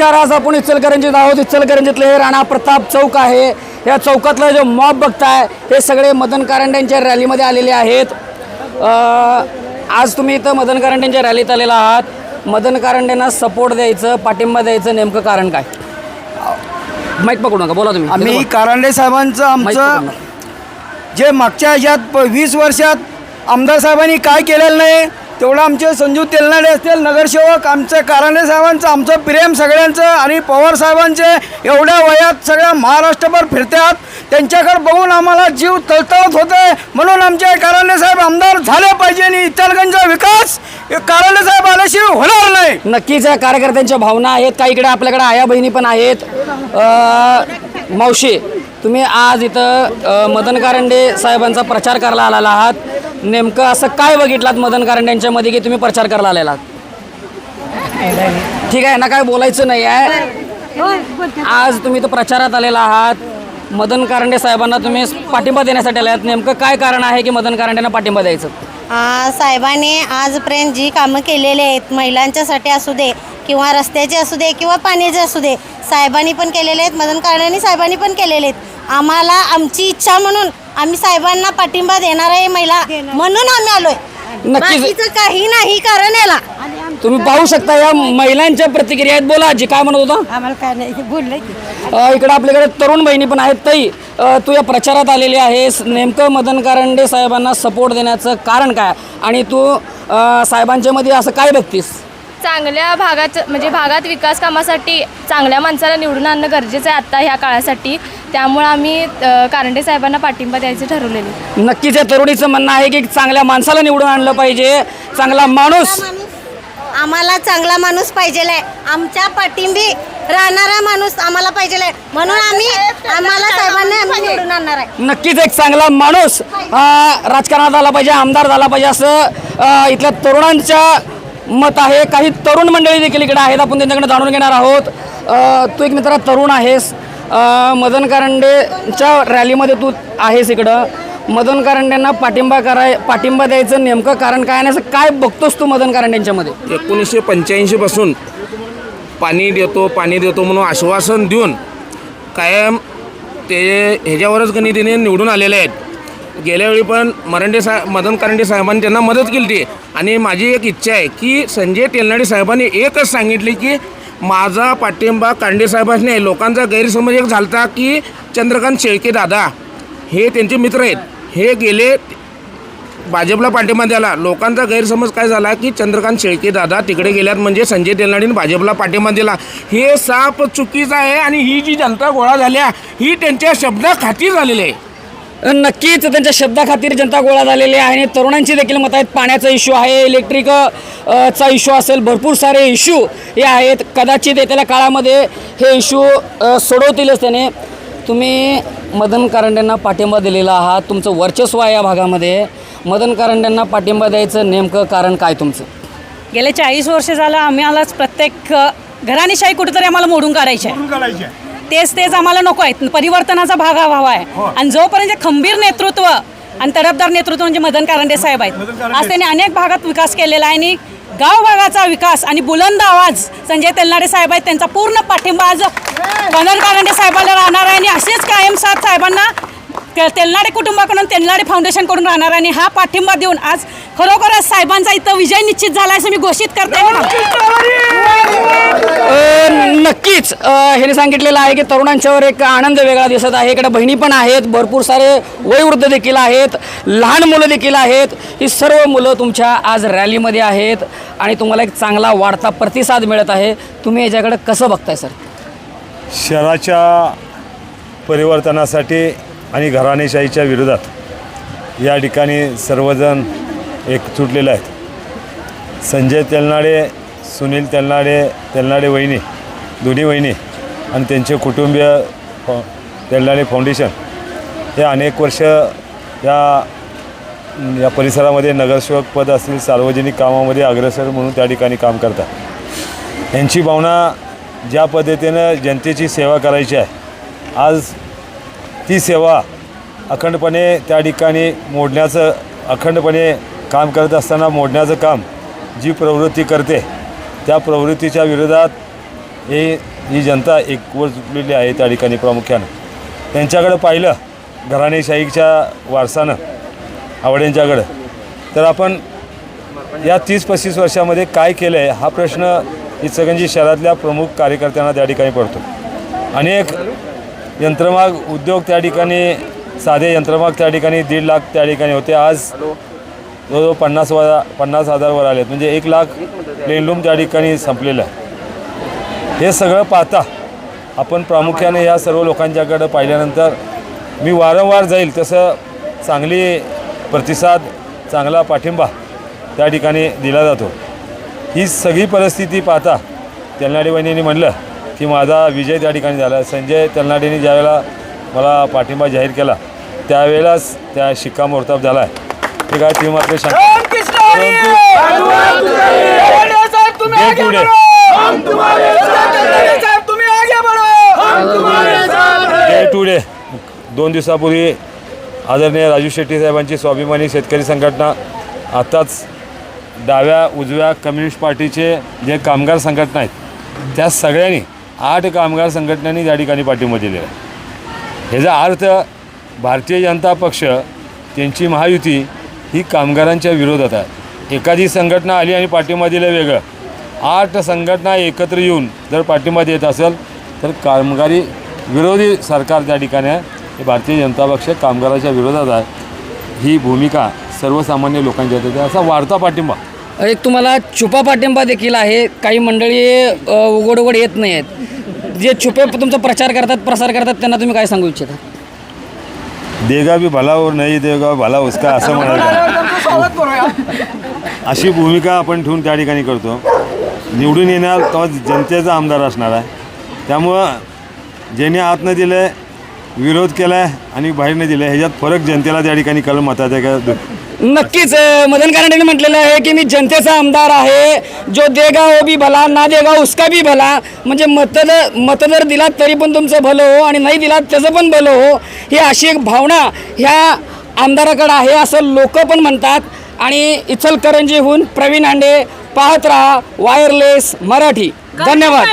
नमस्कार आज आपण इचलकरंजीत आहोत. इचलकरंजीतले हे राणा प्रताप चौक आहे. या चौकातलं जे मॉब बघताय हे सगळे मदन कारंड्यांच्या रॅलीमध्ये आलेले आहेत. आज तुम्ही इथं मदन कारंड्यांच्या रॅलीत आलेला आहात. मदन कारंड्यांना सपोर्ट द्यायचं पाठिंबा द्यायचं नेमकं कारण काय? माईक पकडू नका बोला तुम्ही. आम्ही कारंडे साहेबांचं आमचं. जे मागच्या ह्याच्यात वीस वर्षात आमदार साहेबांनी काय केलेलं नाही तेवढं आमचे संजू तेलनाडे असतील नगरसेवक आमचं कारंडे साहेबांचं आमचं प्रेम सगळ्यांचं आणि पवार साहेबांचे एवढ्या वयात सगळ्या महाराष्ट्रभर फिरतात त्यांच्याकडे बघून आम्हाला जीव तळतळत होते. म्हणून आमचे कारंडे साहेब आमदार झाले पाहिजे आणि इचलगंजचा विकास हे साहेब आल्याशिवाय होणार नाही. नक्कीच या कार्यकर्त्यांच्या भावना आहेत. काही इकडे आपल्याकडे आया बहिणी पण आहेत. मावशी तुम्ही आज इथं मदन कारंडे साहेबांचा प्रचार करायला आलेला आहात. नेमकं असं काय बघितलात मदन कारंड्यांच्यामध्ये की तुम्ही प्रचार करायला आलेला? आहात ठीक आहे ना काय बोलायचं नाही आहे. आज तुम्ही तर प्रचारात आलेला आहात. मदन कारंडे साहेबांना तुम्ही पाठिंबा देण्यासाठी आले आहात. नेमकं काय कारण आहे की मदन कारंडेंना पाठिंबा द्यायचं? साहेबांनी आजपर्यंत जी कामं केलेली आहेत महिलांच्यासाठी असू दे किंवा रस्त्याचे असू दे किंवा पाण्याचे असू दे साहेबांनी पण केलेले आहेत मदन कारणाने साहेबांनी पण केलेले आहेत. आम्हाला आमची इच्छा म्हणून आम्ही साहेबांना पाठिंबा देणार आहे महिला. म्हणून आम्ही आलोय. नक्कीच. बाकीचं काही नाही कारण याला. तुम्ही पाहू शकता या महिलांच्या प्रतिक्रिया आहेत. बोला जी काय म्हणत होता? आम्हाला काय नाही. बोललंय की. अ, इकडे आपल्याकडे तरुण बहिणी पण आहेत. ताई अ, तू या प्रचारात आलेली आहेस. नेमकं मदन कारंडे साहेबांना सपोर्ट देण्याचं कारण काय? आणि तू अ, साहेबांच्या मध्ये असं काय बघतीस? चांगल्या भागात म्हणजे भागात विकास कामासाठी चांगल्या माणसाला निवडून आणणं गरजेचं आहे आत्ता ह्या काळासाठी. त्यामुळं आम्ही कारंडे साहेबांना पाठिंबा द्यायचे ठरवलेले नक्कीच या तरुणीचं म्हणणं आहे की चांगल्या माणसाला निवडून आणलं पाहिजे. चांगला माणूस. आम्हाला चांगला माणूस पाहिजे आहे आमच्या पाठिंबी राहणारा माणूस आम्हाला पाहिजे आहे म्हणून आम्ही आम्हाला साहेबांना आम्ही निवडून आणणार आहे. नक्कीच एक चांगला माणूस राजकारणात आला पाहिजे आमदार झाला पाहिजे असं इथल्या तरुणांच्या मत आहे. काही तरुण मंडळी देखील इकडे आहेत. आपण त्यांच्याकडे जाणून घेणार आहोत. तू एक मित्र तरुण आहेस. मदन कारंडेच्या रॅलीमध्ये तू आहेस इकडं. मदन कारंड्यांना पाठिंबा कराय पाठिंबा द्यायचं नेमकं कारण काय? नाही असं काय बघतोस तू मदन कारंडेंच्यामध्ये एकोणीसशे पंच्याऐंशीपासून पाणी देतो पाणी देतो म्हणून आश्वासन देऊन कायम ते ह्याच्यावरच गणितीने तिने निवडून आलेले आहेत. गेल्यावेळी पण मरांडे साहेब मदन कारंडे साहेबांनी त्यांना मदत केली होती. आणि माझी एक इच्छा आहे की संजय तेलनाडे साहेबांनी एकच सांगितले की माझा पाठिंबा कांडे आहे लोकांचा गैरसमज एक झालता की चंद्रकांत शेळके दादा हे त्यांचे मित्र आहेत. हे गेले भाजपला पाठिंबा द्याला लोकांचा गैरसमज काय झाला की चंद्रकांत शेळके दादा तिकडे गेल्यात म्हणजे संजय तेलनाडीने भाजपला पाठिंबा दिला. हे साप चुकीचं आहे आणि ही जी जनता गोळा झाल्या ही त्यांच्या शब्दाखाती झालेली आहे. नक्कीच त्यांच्या शब्दाखातीर जनता गोळा झालेली आहे आणि तरुणांची देखील मत आहेत. पाण्याचा इश्यू आहे इलेक्ट्रिक चा इश्यू असेल भरपूर सारे इश्यू हे आहेत. कदाचित येत्या काळामध्ये हे इश्यू सोडवतीलच त्याने. तुम्ही मदन कारंड्यांना पाठिंबा दिलेला आहात. तुमचं वर्चस्व आहे या भागामध्ये. मदन कारंड्यांना पाठिंबा द्यायचं नेमकं कारण काय तुमचं? गेले चाळीस वर्ष झालं आम्हाला प्रत्येक अ, घराणेशाही कुठेतरी आम्हाला मोडून काढायची आहे. तेच तेच आम्हाला नको आहे परिवर्तनाचा भाग हा व्हावा आहे आणि जोपर्यंत खंबीर नेतृत्व आणि तडफदार नेतृत्व म्हणजे मदन कारंडे साहेब आहेत आज त्यांनी अनेक भागात विकास केलेला आहे आणि गाव भागाचा विकास आणि बुलंद आवाज संजय तेलनाडे साहेब आहेत त्यांचा पूर्ण पाठिंबा आज मदन कारंडे साहेबांना राहणार आहे आणि असेच कायम साथ साहेबांना तेलनाडे कुटुंबाकडून तेलनाडे फाउंडेशनकडून राहणार आणि हा पाठिंबा देऊन आज खरोखरच साहेबांचा इथं विजय निश्चित झाला असं मी घोषित करते नक्कीच ह्याने सांगितलेलं आहे की तरुणांच्यावर एक आनंद वेगळा दिसत आहे. इकडे बहिणी पण आहेत. भरपूर सारे वयोवृद्ध देखील आहेत. लहान मुलं देखील आहेत. ही सर्व मुलं तुमच्या आज रॅलीमध्ये आहेत आणि तुम्हाला एक चांगला वाढता प्रतिसाद मिळत आहे. तुम्ही याच्याकडे कसं बघताय सर? शहराच्या परिवर्तनासाठी आणि घराणेशाहीच्या विरोधात या ठिकाणी सर्वजण एकजुटलेले आहेत. संजय तेलनाडे सुनील तेलनाडे तेलनाडे वहिनी दोन्ही वहिनी आणि त्यांचे कुटुंबीय फा तेलनाडे फाउंडेशन हे अनेक वर्ष या या परिसरामध्ये नगरसेवक पद असतील सार्वजनिक कामामध्ये अग्रेसर म्हणून त्या ठिकाणी काम करतात. यांची भावना ज्या पद्धतीनं जनतेची सेवा करायची आहे आज ती सेवा अखंडपणे त्या ठिकाणी मोडण्याचं अखंडपणे काम करत असताना मोडण्याचं काम जी प्रवृत्ती करते त्या प्रवृत्तीच्या विरोधात हे ही जनता एकवर जुटलेली आहे त्या ठिकाणी प्रामुख्यानं. त्यांच्याकडं पाहिलं घराणेशाहीच्या वारसानं आवड्यांच्याकडं तर आपण या तीस पस्तीस वर्षामध्ये काय केलं आहे हा प्रश्न इचलकरंजी शहरातल्या प्रमुख कार्यकर्त्यांना त्या ठिकाणी पडतो. अनेक यंत्रमाग उद्योग त्या ठिकाणी साधे यंत्रमाग त्या ठिकाणी दीड लाख त्या ठिकाणी होते. आज जवळजवळ पन्नास वा पन्नास हजारवर आलेत. म्हणजे एक लाख लेनलूम त्या ठिकाणी संपलेलं आहे. हे सगळं पाहता आपण प्रामुख्याने या सर्व लोकांच्याकडं पाहिल्यानंतर मी वारंवार जाईल तसं चांगली प्रतिसाद चांगला पाठिंबा त्या ठिकाणी दिला जातो ही सगळी परिस्थिती पाहता तेलनाडे वहिनींनी म्हणलं की माझा विजय त्या ठिकाणी झाला संजय तेलनाडेंनी ज्यावेळेला मला पाठिंबा जाहीर केला त्यावेळेलाच त्या शिक्कामोर्तब झाला आहे ठीक आहे ती मात्र शांत रामकृष्ण हरी! तेलनाडे साहेब, तुम्ही आगे. बढ़ो! तेलनाडे साहेब, तुम्ही आगे बढ़ो! डे टू डे दोन दिवसापूर्वी आदरणीय राजू शेट्टी साहेबांची स्वाभिमानी शेतकरी संघटना आत्ताच डाव्या उजव्या कम्युनिस्ट पार्टीचे जे कामगार संघटना आहेत त्या सगळ्यांनी आठ कामगार संघटनांनी त्या ठिकाणी पाठिंबा दिलेला आहे ह्याचा अर्थ भारतीय जनता पक्ष त्यांची महायुती ही कामगारांच्या विरोधात आहे एखादी संघटना आली आणि पाठिंबा दिलं वेगळं आठ संघटना एकत्र येऊन जर पाठिंबा देत असेल तर कामगारी विरोधी सरकार त्या ठिकाणी आहे. हे भारतीय जनता पक्ष कामगाराच्या विरोधात आहे. ही भूमिका सर्वसामान्य लोकांच्या येते असा वाढता पाठिंबा. एक तुम्हाला छुपा पाठिंबा देखील आहे. काही मंडळी उघड उघड येत नाही आहेत. जे छुपे तुमचा प्रचार करतात प्रसार करतात त्यांना तुम्ही काय सांगू इच्छिता? देगा भी भला और नाही देगा भला उसका असं म्हणायचं. अशी भूमिका आपण ठेवून त्या ठिकाणी करतो. निवडून येणार तेव्हा जनतेचा आमदार असणार आहे. त्यामुळं ज्याने आतनं दिलं आहे विरोध केला आहे आणि बाहेरनं दिलं आहे ह्याच्यात फरक जनतेला त्या ठिकाणी कळलं आहे का नक्कीच मदन कानडेने म्हटलेलं आहे की मी जनतेचा आमदार आहे. जो देगा हो बी भला ना देगा उसका बी भला. म्हणजे मत मतदार जर दिलात तरी पण तुमचं भलं हो आणि नाही दिलात त्याचं पण भलं हो. ही अशी एक भावना ह्या आमदाराकडं आहे असं लोक पण म्हणतात. आणि इचलकरंजीहून प्रवीण हांडे पाहत राहा वायरलेस मराठी. धन्यवाद.